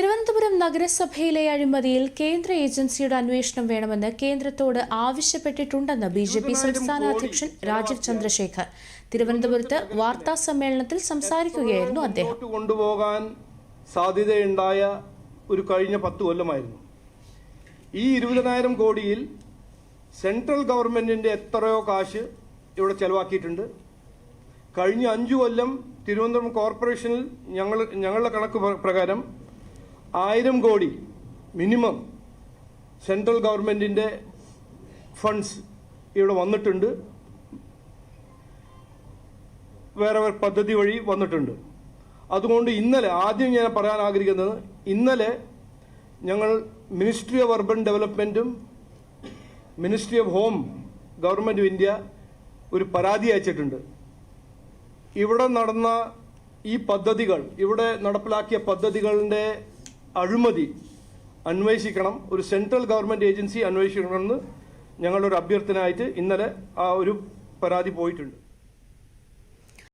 തിരുവനന്തപുരം നഗരസഭയിലെ അഴിമതിയിൽ കേന്ദ്ര ഏജൻസിയുടെ അന്വേഷണം വേണമെന്ന് കേന്ദ്രത്തോട് ആവശ്യപ്പെട്ടിട്ടുണ്ടെന്ന് ബി ജെ പി സംസ്ഥാന അധ്യക്ഷൻ രാജീവ് ചന്ദ്രശേഖർ. തിരുവനന്തപുരത്ത് വാർത്താ സമ്മേളനത്തിൽ സംസാരിക്കുകയായിരുന്നു അദ്ദേഹം. കൊണ്ടുപോകാൻ സാധ്യതയുണ്ടായ ഒരു കഴിഞ്ഞ പത്ത് കൊല്ലമായിരുന്നു. ഈ ഇരുപതിനായിരം കോടിയിൽ സെൻട്രൽ ഗവൺമെന്റിന്റെ എത്രയോ കാശ് ഇവിടെ ചെലവാക്കിയിട്ടുണ്ട്. കഴിഞ്ഞ അഞ്ചു കൊല്ലം തിരുവനന്തപുരം കോർപ്പറേഷനിൽ ഞങ്ങൾ ഞങ്ങളുടെ കണക്ക് പ്രകാരം ആയിരം കോടി മിനിമം സെൻട്രൽ ഗവൺമെന്റിന്റെ ഫണ്ട്സ് ഇവിടെ വന്നിട്ടുണ്ട്. വേറെ പദ്ധതി വഴി വന്നിട്ടുണ്ട്. അതുകൊണ്ട് ഇന്നലെ ആദ്യം ഞാൻ പറയാൻ ആഗ്രഹിക്കുന്നത് ഇന്നലെ ഞങ്ങൾ ministry of urban ഡെവലപ്മെന്റും ministry of home government of India ഒരു പരാതി അയച്ചിട്ടുണ്ട്. ഇവിടെ നടന്ന ഈ പദ്ധതികൾ ഇവിടെ നടപ്പിലാക്കിയ പദ്ധതികളുടെ അഴിമതി അന്വേഷിക്കണം ഒരു സെൻട്രൽ ഗവൺമെന്റ് ഏജൻസി അന്വേഷിക്കണമെന്ന് ഞങ്ങളുടെ ഒരു അഭ്യർത്ഥനയായിട്ട് ഇന്നലെ ആ ഒരു പരാതി പോയിട്ടുണ്ട്.